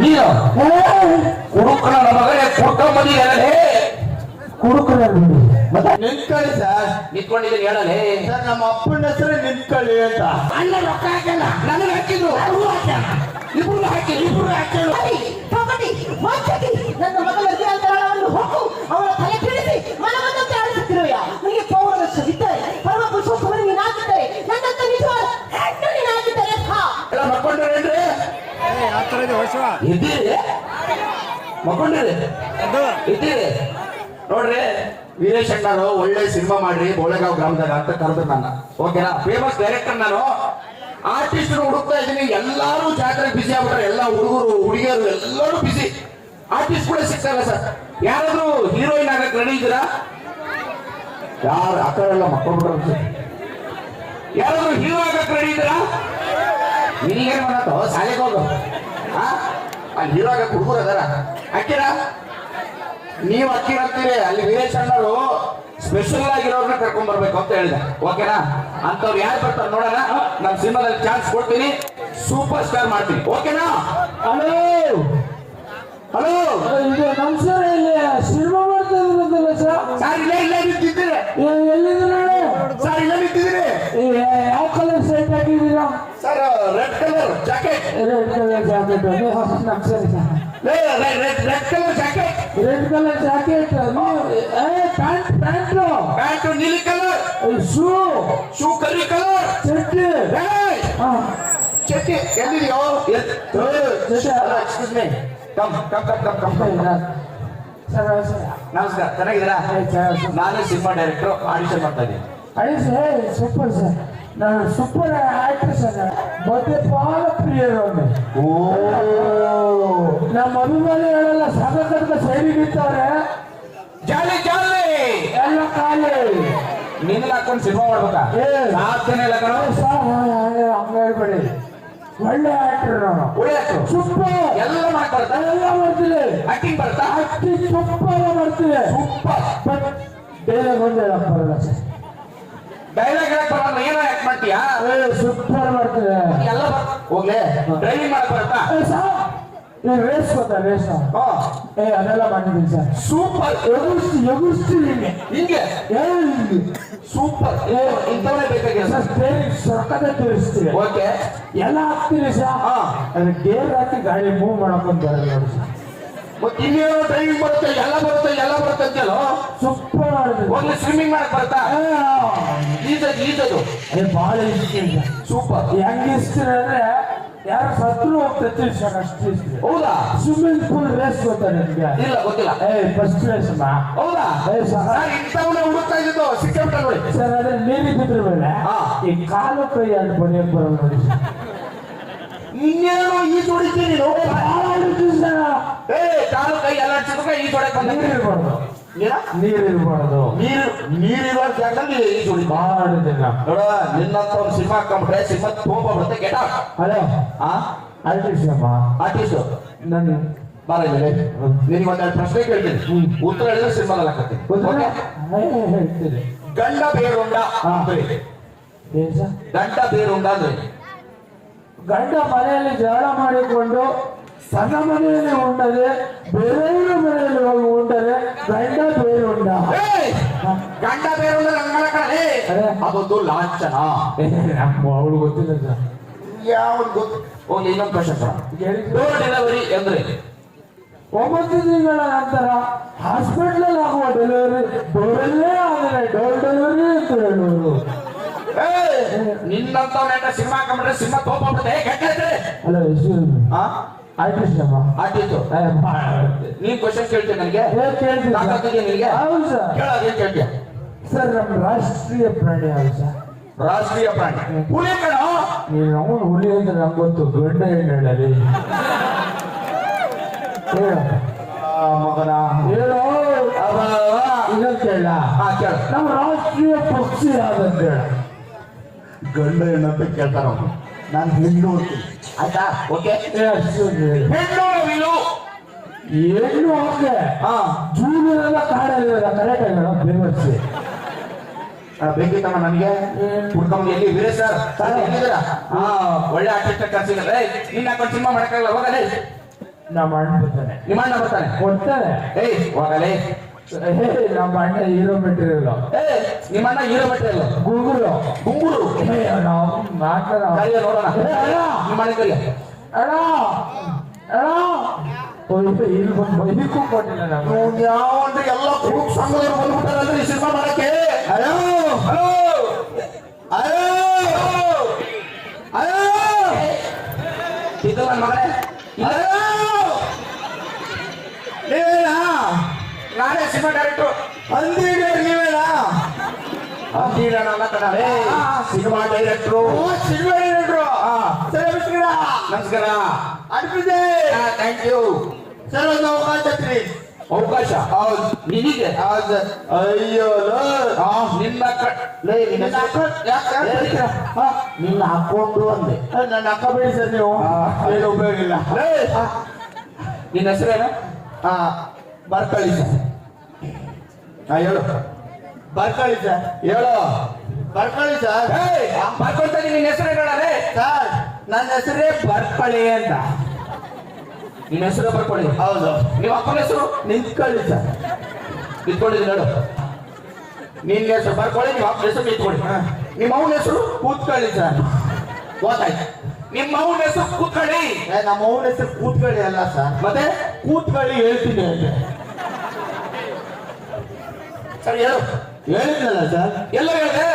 ನೀನು? ಕುಡುಕನ ಮಗನೇ ಕುಡ್ಕೊಂಬಂದಿ ಹೇಳಲೇ ಕುಡುಕರ ಮತ್ತೆ? ನಿಂತ್ಕೊಳ್ಳಿ ಸರ್. ನಿಂತ್ಕೊಂಡಿದ್ದೀನಿ ಹೇಳಲೇ. ಸರ್ ನಮ್ಮ ಅಪ್ಪನ ಹೆಸರು ನಿಂತ್ಕೊಳ್ಳಿ ಅಂತ. ಅಣ್ಣ ರೊಕ್ಕ ಹಾಕಲ್ಲ ನನಗೆ ಹಾಕಿದ್ರು. ಇಬ್ರು ಹಾಕಿ ಇಬ್ರು ಪಗಟಿ ಮಾಚಟಿ ನನ್ನ ಮಗಳ ಹೋಗು. ಅವಳ ಇದ್ದೀರಿ? ಮಕ್ಕೊಂಡಿರಿ? ಇದ್ದೀರಿ? ನೋಡ್ರಿ ವೀರೇಶ್ ಅಣ್ಣರು ಒಳ್ಳೆ ಸಿನಿಮಾ ಮಾಡ್ರಿ ಬೋಳೆಗಾವ್ ಗ್ರಾಮದಾಗ ಅಂತ ಕರೆದ್ರು ನನ್ನ. ಓಕೆನಾ? ಫೇಮಸ್ ಡೈರೆಕ್ಟರ್ ನಾನು. ಆರ್ಟಿಸ್ಟ್ ಹುಡುಕ್ತಾ ಇದ್ದೀನಿ. ಎಲ್ಲಾರು ಜಾತ್ರೆ ಬಿಸಿ ಆಗ್ಬಿಟ್ರೆ ಎಲ್ಲ ಹುಡುಗರು ಹುಡುಗಿಯರು ಎಲ್ಲರೂ ಬಿಸಿ ಆರ್ಟಿಸ್ಟ್ ಕೂಡ ಸಿಗ್ತಾರಲ್ಲ ಸರ್. ಯಾರಾದ್ರೂ ಹೀರೋಯಿನ್ ಆಗಕ್ಕೆ ರೆಡಿ ಇದ್ದೀರಾ? ಯಾರು? ಆ ಕಡೆ ಎಲ್ಲ ಮಕ್ಕಳು ಯಾರಾದ್ರೂ ಹೀರೋ ಆಗಕ್ಕೆ ರೆಡಿ ಇದ್ದೀರಾ? ನಿನಗೇನ್ ಮಾಡತ್ತೋ ಶಾಲೆಗೆ ಹೋಗು? ಅಲ್ಲಿ ಹೀರೋ ಆಗಕ್ಕೆ ಹುಡುಗರು ಅದಾರ. ಅಕ್ಕಿರ ನೀವ್ ಅಕ್ಕಿರ ಅಂತೀರಿ ಅಲ್ಲಿ ವೀರೇಶ್ ಅಣ್ಣರು ಸ್ಪೆಷಲ್ ಆಗಿರೋರ್ನ ಕರ್ಕೊಂಡ್ ಬರ್ಬೇಕು ಅಂತ ಹೇಳಿದೆ. ಓಕೆನಾ ಅಂತವ್ರು ಯಾರು ಬರ್ತಾರೆ ನೋಡೋಣ. ನಮ್ ಸಿನಿಮಾದಲ್ಲಿ ಚಾನ್ಸ್ ಕೊಡ್ತೀನಿ. ಸೂಪರ್ ಸ್ಟಾರ್ ಮಾಡ್ತೀನಿ. ಓಕೆನಾ ಹಲೋ ಹಲೋ ಇದು ನಮಸ್ಕಾರ ಇಲ್ಲಿ ಸಿನಿಮಾ ಮಾಡ್ತಾ ಇದ್ರಲ್ಲ ಸರ್ ಸರ್ ಇಲ್ಲ ಇಲ್ಲೇ ನಿಂತಿದ್ದೀರಿ ನೋಡಿ ಸರ್ ಇಲ್ಲೇ ನಿಂತಿದ್ದೀರಿ ಯಾವ ಕಲರ್ ಶರ್ಟ್ ಹಾಕಿದ್ದೀರಾ sir red colour jacket red colour jacket ನಮಸ್ಕಾರ red red colour jacket red colour jacket pant pant pant ನೀಲಿ ಕಲರ್ ಶೂ ಶೂ ಕರಿ ಕಲರ್ ಚಡ್ಡಿ ಹಾ ಚಟ್ಟಿ ಎಲ್ಲಿದೆಯೋ excuse me come come come come come come sir sir ನಮಸ್ಕಾರ ಚೆನ್ನಾಗಿದ್ದೀರಾ? ಆಯ್ತು, ಸರ್. ನಾನು ಸಿನಿಮಾ ಡೈರೆಕ್ಟರ್ ಆಡಿಷನ್ ಮಾಡ್ತಾ ಇದ್ದೀನಿ. ಅದೇ ಸರ್ ಸೂಪರ್ ಸರ್ ನಾನು ಸೂಪರ್ ಆಕ್ಟ್ರೆಸ್ ಅಲ್ಲ. ಮತ್ತೆ ಬಹಳ ಪ್ರಿಯರು ಓ. ನಮ್ಮ ಅಭಿಮಾನಿಗಳೆಲ್ಲ ಸಾಧಕರ್ಗ ಸೈಡಿಗೆ ಇರ್ತಾರೆ ಜಾಲಿ ಜಾಲಿ. ಎಲ್ಲ ಖಾಲಿ. ಹಾಕೊಂಡು ಸಿನಿಮಾ ಮಾಡ್ಬೇಕಾ. ಸಾಧ್ಯನೇ ಇಲ್ಲ ಕಣ. ಸರ್ ಹಂಗ ಹೇಳ್ಬೇಡಿ. ಒಳ್ಳೆ ಆಕ್ಟರ್ ನಾನು. ಒಳ್ಳೆ ಸೂಪರ್. ಎಲ್ಲ ಮಾಡ್ತಾರೆ ಎಲ್ಲ ಮಾಡ್ತೀವಿ ಆಕ್ಟಿಂಗ್ ಬರ್ತಾ ಸೂಪರ್ ಮಾಡ್ತೀವಿ ಸೂಪರ್. ಬೇರೆ ಒಂದು ಹೇಳಕ್ ಬರಲ್ಲ ಸರ್ ಡೈಲಾಗ್ ಹೇಳಕ್ ಬರಲ್ಲ ಏನೋ ಯಾಕೆ ಮಾಡ್ತೀಯಾ? ಏ ಸೂಪರ್ ಮಾಡ್ತೀನಿ ಎಲ್ಲ ಹೋಗ್ಲೇ ಡ್ರೈವಿಂಗ್ ಮಾಡಕ್ ಬರುತ್ತಾ? ಏ ಸರ್ ಈ ರೇಸ್ ಏ ಅದೆಲ್ಲ ಮಾಡಿದ್ದೀನಿ ಸರ್. ಸೂಪರ್ ಎಗುರ್ಸ್ತಿ ಎಗುರ್ಸ್ತೀನಿ ಹಿಂಗೆ? ಏ ಸೂಪರ್ ಇಂಥವೇ ಬೇಕಾಗಿಲ್ಲ ಸರ್ ಸ್ಟೇರಿಂಗ್ ಸೊಕ್ಕದ ತಿರ್ಸ್ತೀವಿ. ಓಕೆ. ಎಲ್ಲ ಹಾಕ್ತೀರಿ ಸರ್. ಅದು ಗೇರ್ ಹಾಕಿ ಗಾಡಿ ಮೂವ್ ಮಾಡಕೊಂಡ್ ಬರಲ್ಲ ಸರ್. ಮತ್ತೆ ಇನ್ನೇನೋ ಡ್ರೈವಿಂಗ್ ಬರುತ್ತೆ ಎಲ್ಲ ಬರುತ್ತೆ ಎಲ್ಲ ಬರುತ್ತೆ ಅಂತೇಳೋ ಸೂಪರ್ ಹೋಗ್ಲಿ ಸ್ವಿಮ್ಮಿಂಗ್ ಮಾಡಕ್ ಬರುತ್ತಾ? ಈಜದು ಅದೇ ಭಾಳ ಇಷ್ಟ ಸೂಪರ್ ಹೆಂಗ್ ಇಷ್ಟ ಅಂದ್ರೆ ಯಾರು ಸತ್ರು ಹೋಗ್ತೈತಿ ಅಷ್ಟು ಹೌದಾ? ಸ್ವಿಮ್ಮಿಂಗ್ ಪೂಲ್ ರೇಸ್ ಗೊತ್ತಾ ನಿಮ್ಗೆ? ಇಲ್ಲ ಗೊತ್ತಿಲ್ಲ. ಏ ಫಸ್ಟ್ ರೇಸ್ ಅಮ್ಮ. ಹೌದಾ? ಏ ಸರ್ ಸರ್ ಇಂಥವನ್ನ ಹುಡುಕ್ತಾ ಇದ್ದು ಸಿಕ್ಕಾಬಿಟ್ಟ ನೋಡಿ. ಸರ್ ಅದ್ರ ನೀರಿ ಬಿದ್ರ ಮೇಲೆ. ಈ ಕಾಲು ಕೈ ಅಂತ ಬಡಿಯಕ್ ಬರಲ್ಲ ನೋಡಿ ಇನ್ನೇನು ಈ ಈಜು ನೋಡಿ ಏ ಕಾಲು ಕೈ ಎಲ್ಲ ಚಿಕ್ಕ ಈಜು ಹೊಡಕ್ ಬಂದ ನೀರು ಇರ್ಬಾರ್ದು ನೀರು ನೀರಿರುವ ಜಾಗದಲ್ಲಿ ಈಜು ಹೊಡಿ ನಾವು ನೋಡ ನಿನ್ನಂತ ಒಂದು ಸಿನಿಮಾ ಹಾಕೊಂಡ್ರೆ ಸಿನಿಮಾ ತುಂಬ ಬರುತ್ತೆ ಗೆಟ ಹಲೋ. ಆ? ಅಲ್ಟಿಸಮ್ಮ ಆರ್ಟಿಸ್ಟ್. ನಾನು ಬಾರ ಇಲ್ಲಿ ನಿನಗೆ ಒಂದೆರಡು ಪ್ರಶ್ನೆ ಕೇಳ್ತೀನಿ. ಉತ್ತರ ಹೇಳಿದ್ರೆ ಸಿನಿಮಾದಲ್ಲಿ ಹಾಕತ್ತೀನಿ. ಓಕೆ ಗಂಡ ಬೇರುಂಡ ಅಂದ್ರೆ? ಗಂಡ ಬೇರುಂಡ ಅಂದ್ರೆ? ಗಂಡ ಮನೆಯಲ್ಲಿ ಜಗಳ ಮಾಡಿಕೊಂಡು ತನ್ನ ಮನೆಯಲ್ಲಿ ಉಂಡರೆ ಬೇರೆಯವರ ಮನೆಯಲ್ಲಿ ಹೋಗಿ ಉಂಡರೆ ಗಂಡ ಬೇರುಂಡ! ಗಂಡ ಬೇರುಂಡ. ಅದೊಂದು ಲಾಂಛನ. ಅವಳು ಗೊತ್ತಿಲ್ಲ ಸರ್ ಗೊತ್ತು ಹೋಗಿ ಇನ್ನೊಂದು ಪ್ರಶ್ನೆ ಸರ್. ಡೆಲಿವರಿ ಅಂದ್ರೆ ಒಂಬತ್ತು ತಿಂಗಳ ನಂತರ ಹಾಸ್ಪಿಟಲ್ ಆಗುವ ಡೆಲಿವರಿ ಡೋರಲ್ಲೇ ಆದರೆ ಡೋರ್ ಡೆಲಿವರಿ ಅಂತ ಹೇಳುವರು ನಿನ್ನಂತ ಹಾಕೊಂಡ್ರೆ ಸಿನಿಮಾ ತೋಪಬಿಡುತ್ತೆ ಕೆಟ್ಟೈತೆ ಅಲ್ಲ ಎಷ್ಟು ಆ ಆರ್ಟಿಸ್ಟ್ ಆಗುತ್ತೆ. ಕ್ವಶನ್ ಕೇಳ್ತೀನಿ ನನಗೆ? ಕೇಳ್ತೀನಿ ನಿನಗೆ? ಹೌದು ಸರ್. ಕೇಳೋದೇನ್ ಕೇಳ್ತೀಯ. ಸರ್ ನಮ್ಮ ರಾಷ್ಟ್ರೀಯ ಪ್ರಾಣಿ ಯಾವುದು ಸರ್? ರಾಷ್ಟ್ರೀಯ ಪ್ರಾಣಿ. ಹುಲಿ ಕಣ? ನೀನು ಅವನು ಹುಲಿ ಅಂದ್ರೆ ನಂಗೆ ಗೊತ್ತು. ಗಂಡ ಹೆಣ್ಣು ಹೇಳಲಿ. ಹೇಳು. ಮಗನ. ಹೇಳು. ಇನ್ನೊಂದು ಕೇಳ. ನಮ್ಮ ರಾಷ್ಟ್ರೀಯ ಪಕ್ಷಿ ಯಾವ್ದಂತ ಹೇಳ. ಗಂಡ ಏನಂತ ಕೇಳ್ತಾರ ನಾನು ಹೆಣ್ಣು ಅಂತೀನಿ. ಆಯ್ತಾ ಓಕೆ. ಹೆಣ್ಣು ಹೆಣ್ಣು ಓಕೆ ಹಾ. ಜೂನೆಲ್ಲ ಕಾಡಲ್ಲ ಕರೆಕ್ಟ್ ಹೇಳ ಫೇಮಸ್ ಬೇಕಿತ್ತಮ್ಮ ನನಗೆ ಹುಡ್ಕೊಂಡ್ ಎಲ್ಲಿ? ವೀರೇಶ್ ಸರ್ ಸರ್ ಎಲ್ಲಿದ್ದೀರಾ? ಹಾ ಒಳ್ಳೆ ಆರ್ಟಿಸ್ಟ್ ಕರ್ಸಿದ್ರೆ ನಿನ್ನ ಹಾಕೊಂಡು ಸಿನಿಮಾ ಮಾಡಕ್ಕಾಗಲ್ಲ? ಹೋಗಲೇ. ನಮ್ಮ ಅಣ್ಣ ಬರ್ತಾನೆ. ನಿಮ್ಮ ಅಣ್ಣ ಬರ್ತಾನೆ? ಕೊಡ್ತಾನೆ. ಏಯ್ ಹೋಗಲೇ. ಹೇ ನಮ್ಮ ಅಣ್ಣ ಹೀರೋ ಮೆಟೀರಿಯಲ್ ಏ ನಿಮ್ಮ ಅಣ್ಣ ಹೀರೋ ಮೆಟೀರಿಯಲ್ ಗೂಗುಲು ಗುಂಗುರು ಹೇ ನಾವು ಮಾತಾಡ ಕರಿಯ ನೋಡೋಣ ಹೇ, ಅಣ್ಣ ನಿಮ್ಮ ಅಣ್ಣ ಕರಿಯ ಅಣ್ಣ ಅಣ್ಣ ಓ, ಇಲ್ಲಿ ಬಂದು ಇದಕ್ಕೂ ಕೊಟ್ಟಿಲ್ಲ ನಾನು ಯಾವನ್ರಿ ಎಲ್ಲ ಕುಡುಕ್ ಸಂಘದವ್ರು ಬಂದ್ಬಿಟ್ಟಾರಲ್ರಿ ಈ ಸಿನಿಮಾ ಮಾಡಕ್ಕೆ ಹಲೋ ಹಲೋ ಹಲೋ ಹಲೋ ಇದು ನನ್ನ ಮಗನೇ ಇಲ್ಲ, ನೀವೇನಾ ನಾನೇ ಸಿನಿಮಾ ಡೈರೆಕ್ಟ್ರು. ಅಂದಿದ್ದೀರಿ ನೀವೇನಾ ಅಂತೀರಣ್ಣ ಅಲ್ಲ ಕಣಲೇ ಸಿನಿಮಾ ಡೈರೆಕ್ಟ್ರು. ಸಿಲ್ವರ್ ಹೇಳಿದ್ರು ಸರ್ ನಮಸ್ಕಾರ. ನಮಸ್ಕಾರ. ಅಡ್ಬಿದೆ ಥ್ಯಾಂಕ್ ಯು ಸರ್ ಒಂದು ಅವಕಾಶ ಪ್ಲೀಸ್ ಅವಕಾಶ? ಹೌದು. ನಿನಗೆ? ಹೌದು. ಅಯ್ಯೋ ನಿನ್ನ ನಿನ್ನ ನಿನ್ನ? ನಿನ್ನ ಹಾಕೊಂಡು ಅಂದೆ. ನನ್ನ ಅಕ್ಕ ಬಿಡಿ ಸರ್ ನೀವು. ಏನು ಉಪಯೋಗ ಇಲ್ಲ. ನಿನ್ನ ಹೆಸರೇನು? ಹಾ ಬರ್ಕೊಳ್ಳಿ ಸರ್. ಹಾ ಹೇಳು. ಬರ್ಕೊಳ್ಳಿ ಸರ್. ಹೇಳು. ಬರ್ಕೊಳ್ಳಿ ಸರ್. ಬರ್ಕೊಳ್ತಾನೆ ನಿನ್ನ ಹೆಸರು ಹೇಳೇ ಸರ್. ನನ್ನ ಹೆಸರೇ ಬರ್ಕೊಳ್ಳಿ ಅಂತ. ನಿನ್ನ ಹೆಸರು ಬರ್ಕೊಳ್ಳಿ. ಹೌದು. ನಿಮ್ಮ ಅಪ್ಪನ ಹೆಸರು? ನಿಂತ್ಕೊಳ್ಳಿ ಸರ್. ನಿಂತ್ಕೊಂಡಿದ್ದೀನಿ ಹೇಳು. ನಿನ್ನ ಹೆಸರು ಬರ್ಕೊಳ್ಳಿ ನಿಮ್ಮ ಅಪ್ಪನ ಹೆಸರು ನಿಂತ್ಕೊಳ್ಳಿ. ನಿಮ್ಮ ಅವನ ಹೆಸರು? ಕೂತ್ಕೊಳ್ಳಿ ಸರ್. ಗೊತ್ತಾಯ್ತು. ನಿಮ್ಮ ಅವನ ಹೆಸರು ಕೂತ್ಕೊಳ್ಳಿ. ಏ, ನಮ್ಮ ಅವನ ಹೆಸರು ಕೂತ್ಕೊಳ್ಳಿ ಅಲ್ಲ ಸರ್. ಮತ್ತೆ? ಕೂತ್ಕೊಳ್ಳಿ ಹೇಳ್ತೀನಿ ಅಂತ ಸರಿ ಹೇಳು. ಹೇಳಿದ್ನಲ್ಲ ಸರ್. ಎಲ್ಲ ಹೇಳ್ದೆ?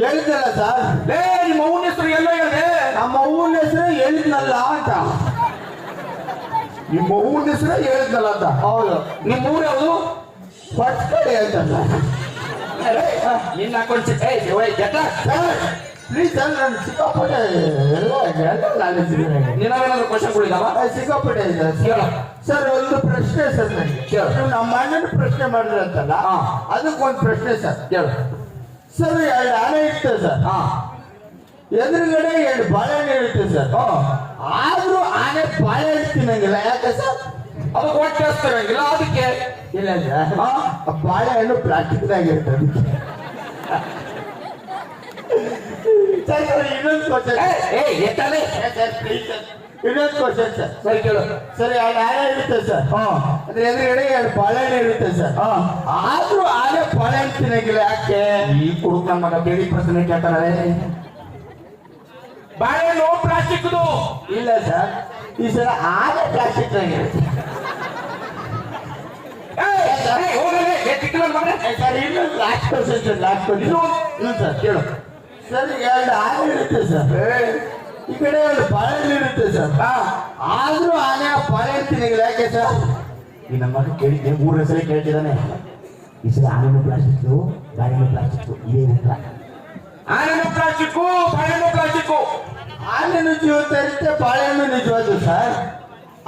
ಹೇಳಿದ್ನಲ್ಲ ಸರ್. ಲೇ ನಿಮ್ಮ ಹೆಸರು ಎಲ್ಲ ಹೇಳ್ದೆ? ನಮ್ಮ ಅವನ ಹೆಸರು ಹೇಳಿದ್ನಲ್ಲ ಅಂತ. ನಿಮ್ಮ ಅವನ ಹೆಸರು ಹೇಳಿದ್ನಲ್ಲ ಅಂತ. ಹೌದು. ನಿಮ್ಮ ಊರು ಯಾವುದು? ಅಂತ ಸರ್. ನಿನ್ನ ಏಯ್ ಓಯ್ ಗೆಟ್ಟ ಸರ್ ಸಿಕ್ಕಾಪಟ್ಟೆ ಎಲ್ಲ ಎಲ್ಲ ನಾಲೆಜ್ ಇದೆ ನನಗೆ. ನಿನ್ನವೇನಾದ್ರು ಕ್ವಶನ್ ಕೊಡಿದಾವ ಆ, ಸಿಕ್ಕಾಪಟ್ಟೆ ಇದೆ ಸರ್. ಹೇಳು ಸರ್ ಒಂದು ಪ್ರಶ್ನೆ ಸರ್ ನನಗೆ ಕೇಳು. ನೀವು ನಮ್ಮ ಅಣ್ಣನ ಪ್ರಶ್ನೆ ಮಾಡಿದ್ರಂತಲ್ಲ ಅಂತಲ್ಲ ಹಾ. ಅದಕ್ಕೊಂದು ಪ್ರಶ್ನೆ ಸರ್ ಹೇಳು ಸರ್ ಎರಡು ಆನೆ ಇರುತ್ತೆ ಸರ್ ಹಾ ಎದುರುಗಡೆ ಎರಡು ಬಾಳೆಹಣ್ಣು ಇರುತ್ತೆ ಸರ್ ಆದ್ರೂ ಆನೆ ಬಾಳೆಹಣ್ಣು ತಿನ್ನಂಗಿಲ್ಲ ಯಾಕೆ ಸರ್ ಅದು ಹೊಟ್ಟೆ ಹಸ್ತಿರಂಗಿಲ್ಲ ಅದಕ್ಕೆ ಇಲ್ಲ ಸರ್ ಹಾ? ಆ ಬಾಳೆಹಣ್ಣು ಪ್ಲಾಸ್ಟಿಕ್ದಾಗ ಇರ್ತದೆ ಸರ್ ಇನ್ನೊಂದು ಕ್ವಶನ್ ಏಯ್ ಎತ್ತಲೇ. Sir please sir. ಇನ್ನೊಂದು ಕ್ವಶನ್ ಸರ್. ಸರಿ ಕೇಳು. ಸರ್ ಆನೆ ಇರುತ್ತೆ ಸರ್. ಹಾ. ಅಂದ್ರೆ ಎದುರುಗಡೆ ಎರಡು ಬಾಳೆಹಣ್ಣು ಇರುತ್ತೆ ಸರ್. ಹಾ. ಆದ್ರೂ ಆನೆ ಬಾಳೆಹಣ್ಣು ತಿನ್ನಂಗಿಲ್ಲ ಯಾಕೆ? ಈ ಕುಡುಕ್ ಮಗ ಬೇಡಿ ಪ್ರಶ್ನೆ ಕೇಳ್ತಾರೆ ಬಾಳೆಹಣ್ಣು ಪ್ಲಾಸ್ಟಿಕ್ದು ಇಲ್ಲ ಸರ್. ಈ ಸಲ ಆನೆ ಪ್ಲಾಸ್ಟಿಕ್ ಏ, ಮಗನೇ. ಸರ್ ಇನ್ನೊಂದು last question sir last question ಹ್ಞೂ ಸರ್ ಕೇಳು. ಸರ್ ಈಗ ಎರಡು ಆನೆ ಇರುತ್ತೆ ಸರ್. ಈ ಕಡೆ ಒಂದು ಬಾಳೆಹಣ್ಣು ಇರುತ್ತೆ ಸರ್. ಆದ್ರೂ ಆನೆ ಆ ಬಾಳೆಹಣ್ಣು ತಿನ್ನಂಗಿಲ್ಲ ಯಾಕೆ ಸರ್? ಈ ನಮ್ಮ ಮಗ ಕೇಳಿದ್ದೆ ಮೂರು ಸಲ ಕೇಳ್ತಿದ್ದಾನೆ. ಈ ಸಲ ಆನೆನು ಪ್ಲಾಸ್ಟಿಕ್ ಬಾಳೆಹಣ್ಣು ಪ್ಲಾಸ್ಟಿಕ್ ಇದೇ ಉತ್ತರ ಆನೆನು ಪ್ಲಾಸ್ಟಿಕ್ ಬಾಳೆಹಣ್ಣು ಪ್ಲಾಸ್ಟಿಕ್ ಆನೆನು ಜೀವಂತ ಇರುತ್ತೆ ಬಾಳೆಹಣ್ಣು ನಿಜವಾದ ಸರ್.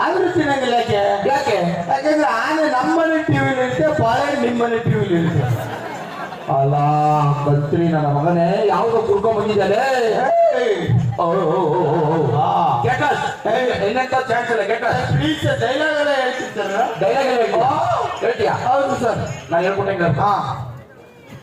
ಆದ್ರೂ ತಿನ್ನಂಗಿಲ್ಲ ಯಾಕೆ? ಯಾಕೆ? ಯಾಕಂದ್ರೆ ಆನೆ ನಮ್ಮನೆ ಟಿವಿಲಿ ಇರುತ್ತೆ ಬಾಳೆಹಣ್ಣು ನಿಮ್ಮನೆ ಟಿವಿಲಿ ಇರುತ್ತೆ. ಅಲ್ಲ ಕಲ್ತ್ರಿ ನನ್ನ ಮಗನೇ ಯಾವ್ದೋ ಕುಡ್ಕೊಂಡ್ ಬಂದಿದ್ದಾನೆ ಏಯ್! ಓ, ಓ, ಓ, ಓ, ಓ. ಆ. ಗೆಟಸ್ ಇನ್ನಂತ ಚಾನ್ಸ್ ಇಲ್ಲ ಗೆಟಸ್ ಪ್ಲೀಸ್ ಡೈಲಾಗ್ ಎಲ್ಲ ಹೇಳ್ತೀನಿ ಸರ್ ಡೈಲಾಗ್ ಹೇಳ್ತೀಯಾ ಹೌದು ಸರ್ ನಾನು ಹೇಳ್ಕೊಟ್ಟೆ ಹಾ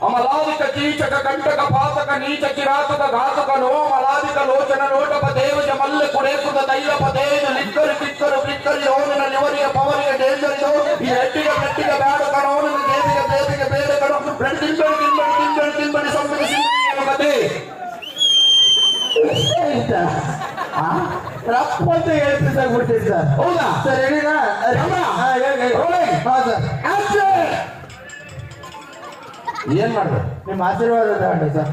ಅಮಲಾದಿಕ ಕೀಚಕ ಕಂಟಕ ಪಾತಕ ನೀಚ ಕಿರಾತಕ ಘಾತಕ ನೋ ಮಲಾದಿಕ ಲೋಚನ ಲೋಟಪ ದೇವಜ ಮಲ್ಲ ಕುಡೇಕುದ ತೈಲಪ ತೇಜು ಲಿಕ್ಕರು ಕಿಕ್ಕರು ಬಿಕ್ಕರು ಯೋನಿನ ಲಿವರಿಯ ಪವರಿಯ ಡೇಂಜರ್ ಇದು ಈ ಹೆಟ್ಟಿಗೆ ಬೆಟ್ಟಿಗೆ ಬೇಡ ಕಣೋ ನಿನ್ನ ದೇವಿಗೆ ದೇವಿಗೆ ಬೇಡ ಕಣೋ ರೆಡ್ ತಿನ್ಬೇಡಿ ತಿನ್ಬೇಡಿ ತಿನ್ಬೇಡಿ ತಿನ್ಬೇಡಿ ಸಂಬಿಡಿ ಸಿಂಬಿಡಿ ಕತೆ ಆಯ್ತಾ? ಆ? ರಪ್ಪ ಅಂತ ಹೇಳ್ತೀನಿ ಸರ್ ಬಿಡ್ತೀನಿ ಸರ್ ಹೌದಾ ಸರ್ ಹೇಳಿನಾ ರಮ್ಮ. ಹಾ ಹೇಳಿ ಹೇಳಿ. Rolling. ಹಾ ಸರ್ ಏನ್ ಮಾಡ್ದೆ? ನಿಮ್ಮ ಆಶೀರ್ವಾದ ತಗೊಂಡೆ ಸರ್.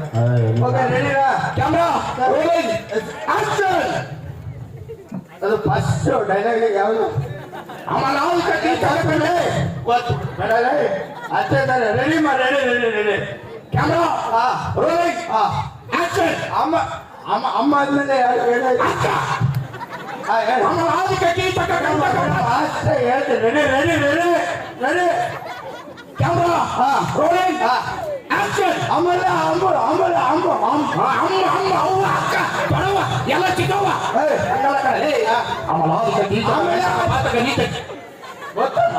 ಓಕೆ ರೆಡಿನಾ ಕ್ಯಾಮ್ರಾ! Rolling action! ಅದು ಫಸ್ಟ್ ಡೈಲಾಗ್ ಯಾವುದು? ಅಮ್ಮ ನಾವು ಕಟ್ಟಿ ಗೊತ್ತು. ಬೇಡ ಅಷ್ಟೇ ತಾನೆ. ರೆಡಿ ಮಾ ರೆಡಿ ರೆಡಿ ರೆಡಿ ಕ್ಯಾಮ್ರಾ! ಹಾ. ರೋಲಿಂಗ್ ಹಾ. ಆಕ್ಷನ್! ಅಮ್ಮ ಅಮ್ಮ ಅಮ್ಮ ಆದ್ಮೇಲೆ ಯಾರು ಹೇಳಿ? ಹಾ ಹೇಳಿ. ಅಮಲಾದಿಕ ಕೀಚಕ ಕಂಟಕ ಅಷ್ಟೇ ಹೇಳ್ತೀನಿ ready ready ready ready camera ಹಾ ರೋಲಿಂಗ್ ಹಾ ಆಕ್ಷನ್ ಅಮ್ಮಲ್ಲ ಅಮ್ಮ ಅಮ್ಮಲ್ಲ ಅಮ್ಮ ಅಮ್ಮ ಅಮ್ಮ ಅಮ್ಮ ಅವ್ವ ಅಕ್ಕ ಬಡವ ಎಲ್ಲ ಚಿಕ್ಕವ್ವ ಏಯ್, ಹಂಗಲ್ಲ ಕಣೆ. ಏಯ್, ಆ, ಅಮಲಾದಿಕ ಕೀಚಕ ಆಮೇಲೆ ಕಂಟಕ ಪಾತಕ ನೀಚ ಗೊತ್ತಲ್ಲ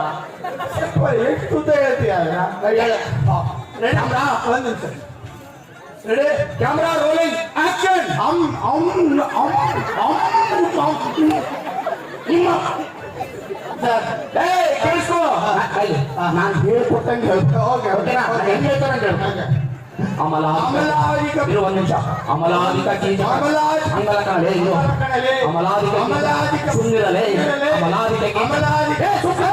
ಸ್ವಲ್ಪ ಎಷ್ಟು ಉದ್ದ ಹೇಳ್ತೀಯ ಅದನ್ನ? ನಾ ಹೇಳ- ಹಾ, ರೆಡಿ ಅಮ್ಮ ಒಂದು ನಿಮಿಷ ರೆಡಿ ಕ್ಯಾಮ್ರಾ ರೋಲಿಂಗ್ ಆಕ್ಷನ್ ಅಮ್ ಅಮ್ ಅಮ್ ಅಮ್ ಅಮ್ ನಿಮ್ಮ ಸರ್ ಏ ಕೇಳಿಸ್ಕೋ ನಾನು ಹೇಳ್ಕೊಟ್ಟಂಗೆ ಹೇಳ್ಕೊ ಓಕೆ, ಓಕೆ, ಓಕೆನಾ ನಾನು ಹೆಂಗ್ ಹೇಳ್ತಾನೆ ಓಕೆ. ಅಮಲಾಧಿಕ ಅಮಲಾಧಿಕ ಇರು ಒಂದ್ ನಿಮಿಷ ಅಮಲಾಧಿಕ ಕೀಚಕ ಅಮಲಾಧಿಕ- ಹಂಗಲ್ಲ ಕಣಲೇ ಇದು ಕಣಲೇ. ಅಮಲಾಧಿಕ ಅಮಲಾಧಿಕ ಸುಂದಿರಲೇ ಸುಂದಿರಲೇ. ಅಮಲಾಧಿಕ ಕೀಚಕ. ಅಮಲಾಧಿಕ ಏ, ಸುಮ್ನೆ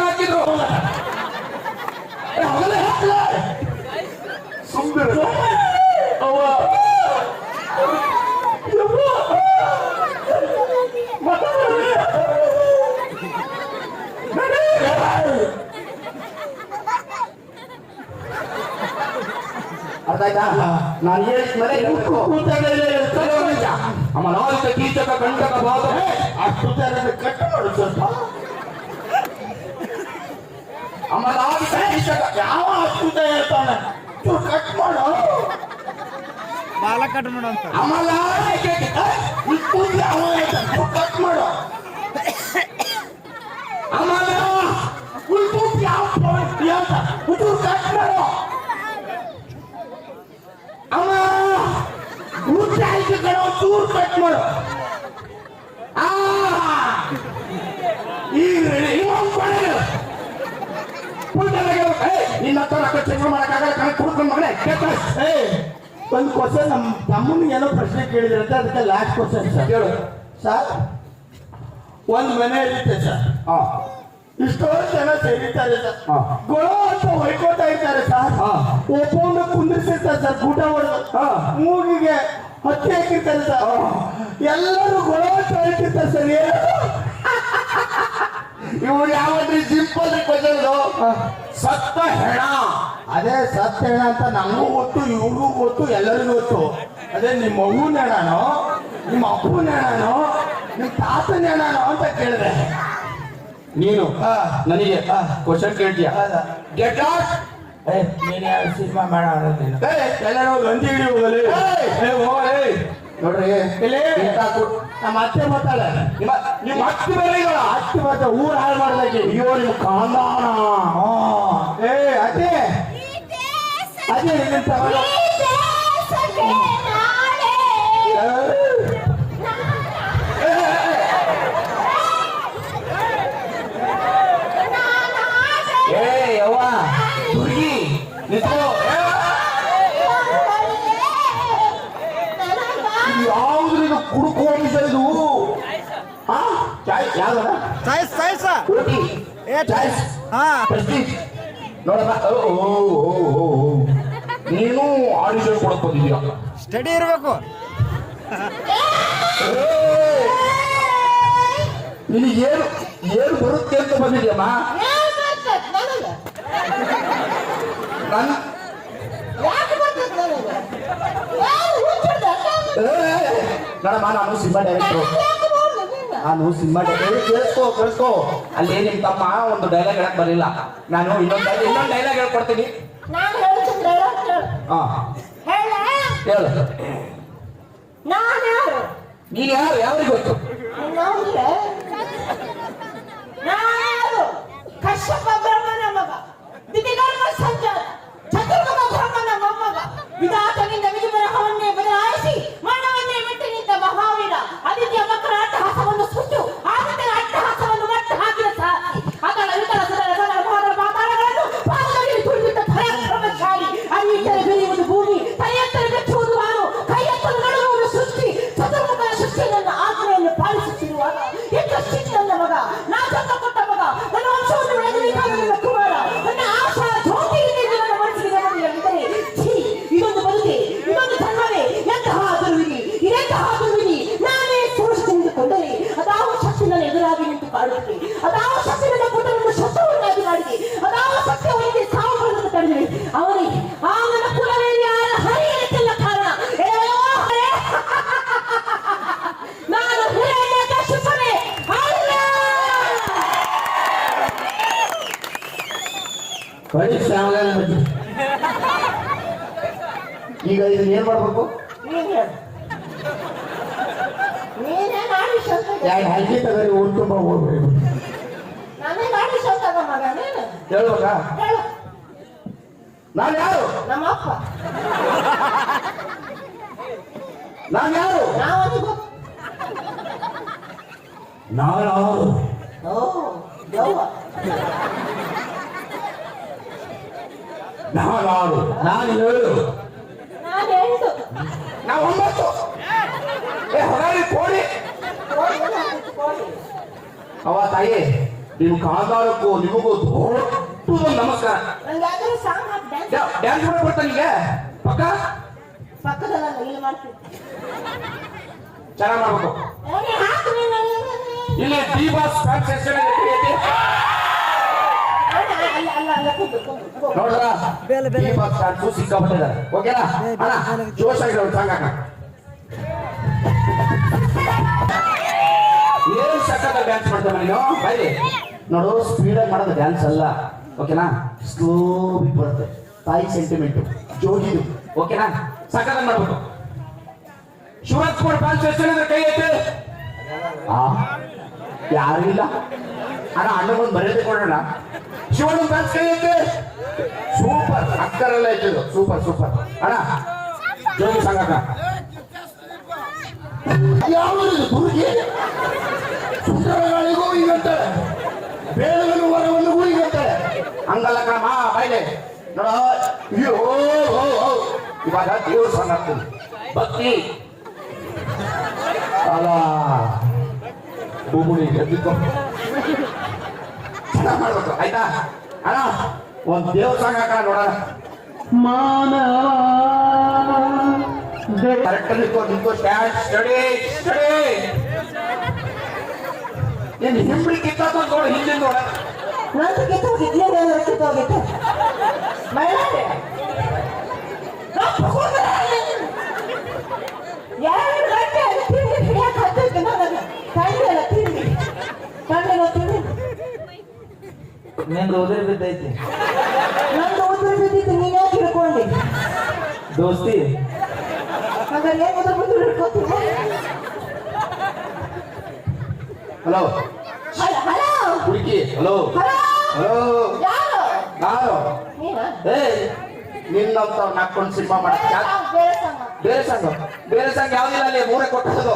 ಹಾಕಿದ್ರು ಏ, ಹಗಲೇ ಹಾಕ್ಲೆ. ಸುಂದರ ಅರ್ಥ ಆಯ್ತಾ ನಾನು ಹೇಳಿದ್ಮೇಲೆ ಹೇಳ್ಕೊ. ಕೂತಾಗ ಇಲ್ಲ, ಇಲ್ಲ, ಸರಿ, ಒಂದ್ ನಿಮಿಷ. ಅಮಲಾಧಿಕ ಕೀಚಕ ಕಂಟಕ ಬಾಧ ಏ, ಅಷ್ಟು ತರದ ಕಟ್ ಮಾಡು ಸ್ವಲ್ಪ ಅಮಲಾಧಿಕ ಕೀಚಕ ಯಾವ ಅದ್ಭುತ ಹೇಳ್ತಾನೆ ಚೂರು ಕಟ್ ಮಾಡು ಬಾಲ ಕಟ್ ಮಾಡೋಂತ ಅಮಲಾಧಿಕ ಏ, ಈ ಕೂದ್ಲು ಯಾವ ಹೇಳ್ತಾನೆ? ಚೂರು ಕಟ್ ಮಾಡು ಅಮಲ ಉಳ್ಕೂಟ್ ಯಾವ point ಅಂತ ಚೂರು ಕಟ್ ಮಾಡು ಅಮ್ಮ ಊಟ ಆಯ್ತು ಕಣೋ ಚೂರು ಕಟ್ ಮಾಡು. ಈಗ ನಿನ್ನ ಹತ್ರ ರೊಕ್ಕ ಚೆಕ್ ಮಾಡಕ್ಕಾಗಲ್ಲ ಕಣಕ್ ಕುಡ್ಕೊಂಡ್ ಮಗನೇ ಕೇಳ್ತಾ ಏ ಒಂದು ಕ್ವಶನ್ ನಮ್ಮ ತಮ್ಮನಿಗೆ ಏನೋ ಪ್ರಶ್ನೆ ಕೇಳಿದ್ರಂತೆ ಅದಕ್ಕೆ ಲಾಸ್ಟ್ ಕ್ವಶನ್ ಸರ್ ಕೇಳು ಸರ್ ಒಂದು ಮನೆ ಇರುತ್ತೆ ಸರ್ ಹಾಂ. ಇಷ್ಟೊಂದು ಜನ ಸೇರಿದ್ದಾರೆ ಸರ್. ಗೊಳೋ ಅಂತ ಹೊಯ್ಕೋತಾ ಇದ್ದಾರೆ ಸರ್ ಹಾ. ಒಬ್ಬೊಂದು ಕುಂದಿರ್ಸಿರ್ತಾರೆ ಸರ್ ಊಟ ಹೊಡೆದು. ಮೂಗಿಗೆ ಹಾಕಿರ್ತಾರೆ ಸರ್ ಎಲ್ಲರೂ ಗೊಳೋ ಅಂತ ಹೇಳ್ತಿರ್ತಾರೆ ಸರ್ ಏನು? ಇವ್ರು ಯಾವನ್ರಿ ಸಿಂಪಲ್ ಕ್ವಶನ್ ಸತ್ತ ಹೆಣ. ಅದೇ ಸತ್ಯಣ ಅಂತ ನಮಗೂ ಗೊತ್ತು ಇವ್ರಿಗೂ ಗೊತ್ತು ಎಲ್ಲರಿಗೂ ಗೊತ್ತು. ಅದೇ ನಿಮ್ಮ ಮಗುನ ಹೆಣನೋ ನಿಮ್ಮ ಅಪ್ಪನ ಹೆಣನೋ ನಿಮ್ಮ ತಾತನ ಹೆಣನೋ ಅಂತ ಕೇಳಿದೆ. ನೀನು. ನನಗೆ ಕ್ವಶನ್ ಕೇಳ್ತೀಯ? ಗೆಟ್ ಔಟ್ ನೀನು ಯಾವ ಸಿನಿಮಾ ಮಾಡ ಅನ್ನೋದಿಲ್ಲ ಎಲ್ಲರೂ ಗಂಜಿ ಹಿಡಿ ಹೋಗಲಿ ಏ ಹೋಗಲಿ ನೋಡ್ರಿ ಇಲ್ಲಿ. ಇಂಥ ಕು- ನಮ್ಮ ಅತ್ತೆ ಮಾತಾಡ ನಿಮ್ಮ ನಿಮ್ಮ ಅತ್ತೆ ಬೇರೆ ಇವಾಗ ಅತ್ತೆ ಬರ್ತಾ ಊರ್ ಹಾಳು ಮಾಡ್ದಾಗೆ ಅಯ್ಯೋ ನಿಮ್ಮ ಕಾಂದಾನ. ಹಾ. ಏ ಅತ್ತೆ. ಅದೇ ನಿನ್ನ ತಗೊಳ್ಳೋ ಏ ಏ, ಇದು? ಕುಡುಕು. ಏ ಚಾಯ್ಸ್ ಹಾ. ನೋಡಪ್ಪ ಓ ಓ ಓ. ನೀನು ಆಡಿಷನ್ ಕೊಡಕ್ ಬಂದಿದ್ಯಾ? ಸ್ಟಡಿ ಇರಬೇಕು. ನಿನಗೇನು ಏನು ಏನು ಬರುತ್ತೆ ಅಂತ ಬಂದಿದ್ಯಮ್ಮ? ನನ್ನ ನೋಡಮ್ಮ ನಾನು ಸಿನಿಮಾ ಡೈರೆಕ್ಟರ್. ನಾನು ಸಿನಿಮಾ ಡೈರೆಕ್ಟರ್. ಕೇಳಿಸ್ಕೋ ಕೇಳಿಸ್ಕೋ. ಅಲ್ಲಿ ನಿಮ್ ತಮ್ಮ ಒಂದು ಡೈಲಾಗ್ ಹೇಳಕ್ ಬರಲಿಲ್ಲ. ನಾನು ಇನ್ನೊಂದು ಇನ್ನೊಂದು ಡೈಲಾಗ್ ಹೇಳ್ಕೊಡ್ತೀನಿ. ಹೇಳ. ನಾನು ಯಾರು? ಯಾರಿಗೆ ಗೊತ್ತು? ಕಶ್ಯಪ ಬ್ರಹ್ಮನ ಮಗ. ದಿತಿಧರ್ಮ ಸಂಜಾತ. ಚತುರ್ಮುಖ ಬ್ರಹ್ಮನ ಇದನ್ನ ಏನ್ ಮಾಡ್ಬೇಕು? ನೀನ್. ಹೇಳು ನೀನೇ ಮಾಡಿ ಶಂಕ ಎರಡು ಹಲ್ಕಿ ತಗರಿ ಊರು ತುಂಬ ಹೋಗ್ಬೇಕು ನಾನೇ ಮಾಡಿ ಶಂಕದ ಮಗ ನೀನು. ಹೇಳ್ಬೇಕಾ? ಹೇಳು. ನಾನು ಯಾರು? ನಮ್ಮ ಅಪ್ಪ ನಾನು ಯಾರು? ನಾವನಿಗೆ ಗೊತ್ತು ನಾನು ಯಾರು? ಓ ಯವ್ವ. ನಾನು ಯಾರು? ನಾನು ಹೇಳು ನಾನು ಎಂಟು ನಾವು ಒಂಬತ್ತು. ಏ ಹೊರಗೆ ಕೋಡಿ. ಅವ ತಾಯಿ ನಿಮ್ ಕಾಂತಾರಕ್ಕೂ ನಿಮಗೂ ದೊಡ್ಡದು ನಮಸ್ಕಾರ. ಡ್ಯಾನ್ಸ್ ಮಾಡಕ್ ಬರ್ತಾನಿಗೆ ಪಕ್ಕ? ಪಕ್ಕದಲ್ಲ ಇಲ್ಲಿ ಮಾಡ್ತೀನಿ. ಚೆನ್ನಾಗ್ ಮಾಡ್ಬೇಕು. ಇಲ್ಲಿ ದೀಪ ಸ್ಟಾರ್ಟ್ ಫ್ಯಾನ್ ಸೆಕ್ಷನ್ ನೋಡ್ರ ಡಿ ಬಾಸ್ ಫ್ಯಾನ್ಸು ಸಿಕ್ಕಾಬಿಟ್ಟಿದ್ದಾರೆ ಓಕೆನಾ? ಅಣ್ಣ ಜೋಶ್ ಆಗಿದೆ ಒಂದು ಸಾಂಗ್ ಏನು ಸಕ್ಕತ್ತ ಡ್ಯಾನ್ಸ್ ಮಾಡ್ತೇವೆ ನೀನು ಬೈಲಿ. ನೋಡು ಸ್ಪೀಡಾಗಿ ಮಾಡೋದು ಡ್ಯಾನ್ಸ್ ಅಲ್ಲ. ಓಕೆನಾ? ಸ್ಲೋ ಬರುತ್ತೆ. ತಾಯಿ ಸೆಂಟಿಮೆಂಟ್ ಜೋಗಿದು ಓಕೆನಾ? ಸಕ್ಕತ್ತ ಮಾಡ್ಬೇಕು. ಶಿವರಾಜ್ ಕುಮಾರ್ ಫ್ಯಾನ್ಸ್ ಎಷ್ಟು ಕೈ ಐತೆ ಆ? ಯಾರು ಇಲ್ಲ. ಅಣ್ಣ ಬಂದು ಮರ್ಯಾದೆ ಕೊಡೋಣ. ಕೈ ಎತ್ತಿ ಸೂಪರ್ ಅಕ್ಕರಲ್ಲ ಇಟ್ಟಿದ್ದು ಸೂಪರ್ ಸೂಪರ್ ಅಣ್ಣ, ಜೋಗಿ ಸಂಗಕ ಯಾವುದು ಗುರುಜಿ ಸುಂದರಗಳಿಗೂ ಈಗಂತಾಳೆ ಬೇಡವನ್ನು ವರವನ್ನಿಗೂ ಈಗಂತಾಳೆ ಹಂಗಲ್ಲ ಕಣಮ್ಮ, ಬಾಯ್ಲೆ. ನೋಡ. ಇವಾಗ ದೇವ್ರ ಸಾಂಗ್ ಭಕ್ತಿ. ಅಲ್ಲ ಎದ್ದಿಕೋ ಚೆನ್ನಾಗ್ ಮಾಡ್ಬೇಕು ಆಯ್ತಾ ಅಣ್ಣ ಒಂದ್ ದೇವ್ರ ಸಾಂಗ್ ನೋಡೋಣ ಮಾನವ ಕರೆಕ್ಟ್ ನಿಂತ್ಕೋ ನಿಂತ್ಕೋ ಸ್ಟ್ಯಾಂಡ್ ಸ್ಟಡಿ ಸ್ಟಡಿ ನೀನ್ ಹಿಂಬಳಿ ಎರಡು ಗಂಟೆ ಅಲ್ಲಿ ತಿಂಡಿ ಹಿಡಿಯಕ್ಕೆ ಹತ್ತಿತ್ತು ನನಗೆ ತಂದೆ ಅಲ್ಲ ತಿಂಡಿ ತಂದೆ ತಿಂಡಿ ನಿಂದು ಉದುರಿ ಬಿದ್ದೈತಿ ನಂದು ಉದುರು ಬಿದ್ದಿತ್ತು ನೀನ್ ಯಾಕೆ ಹಿಡ್ಕೊಂಡಿ? ದೋಸ್ತಿ. ಹಾಗಾದ್ರೆ ಏನ್ ಉದುರು ಉದುರು ಹಿಡ್ಕೊತೀನಿ ಹಲೋ. ಹುಡುಕಿ ಹಲೋ. ಹಲೋ. ಯಾರು? ನಾನು ನೀನಾ? ಏ ನಿನ್ನಂತವ್ರು ನಾಕೊಂಡು ಸಿನಿಮಾ ಮಾಡ್ತೀಯ ಬೇರೆ ಸಂಘ ಬೇರೆ ಸಂಘ ಬೇರೆ ಸಂಘ ಯಾವ್ದಿಲ್ಲ ಅಲ್ಲಿ ಮೂರೇ ಕೊಟ್ಟದು